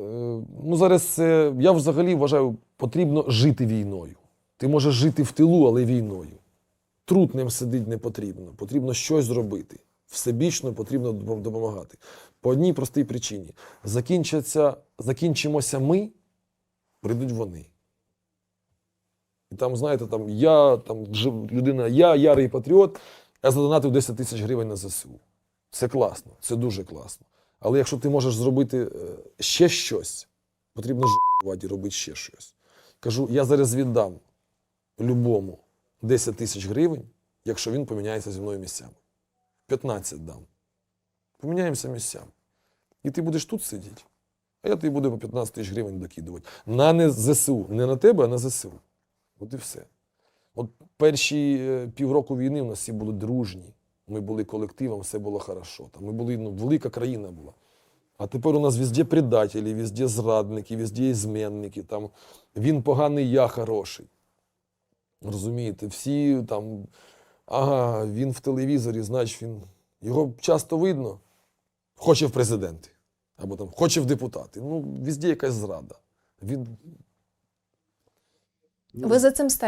Е, ну, зараз це, я взагалі вважаю, потрібно жити війною. Ти можеш жити в тилу, але війною. Трутнем сидіти не потрібно. Потрібно щось зробити. Всебічно потрібно допомагати. По одній простій причині. Закінчаться, закінчимося ми, прийдуть вони. І там, знаєте, там я, там людина, я ярий патріот, я задонатив 10 тисяч гривень на ЗСУ. Це класно, це дуже класно. Але якщо ти можеш зробити е, ще щось, потрібно жувати і робити ще щось. Кажу, я зараз віддам любому 10 тисяч гривень, якщо він поміняється зі мною місцями. 15 дам. Поміняємося місцями. І ти будеш тут сидіти, а я тобі буду по 15 тисяч гривень докидувати. На не ЗСУ. Не на тебе, а на ЗСУ. От і все. От перші е, півроку війни у нас всі були дружні. Ми були колективом, все було хорошо. Там ми були, ну, велика країна була. А тепер у нас везде предателі, везде зрадники, везде ізменники. Там він поганий, я хороший. Розумієте, всі там, ага, він в телевізорі, значить він. Його часто видно, хоче в президенти. Або там хоче в депутати. Ну, везде якась зрада. Він Ви за цим стежите?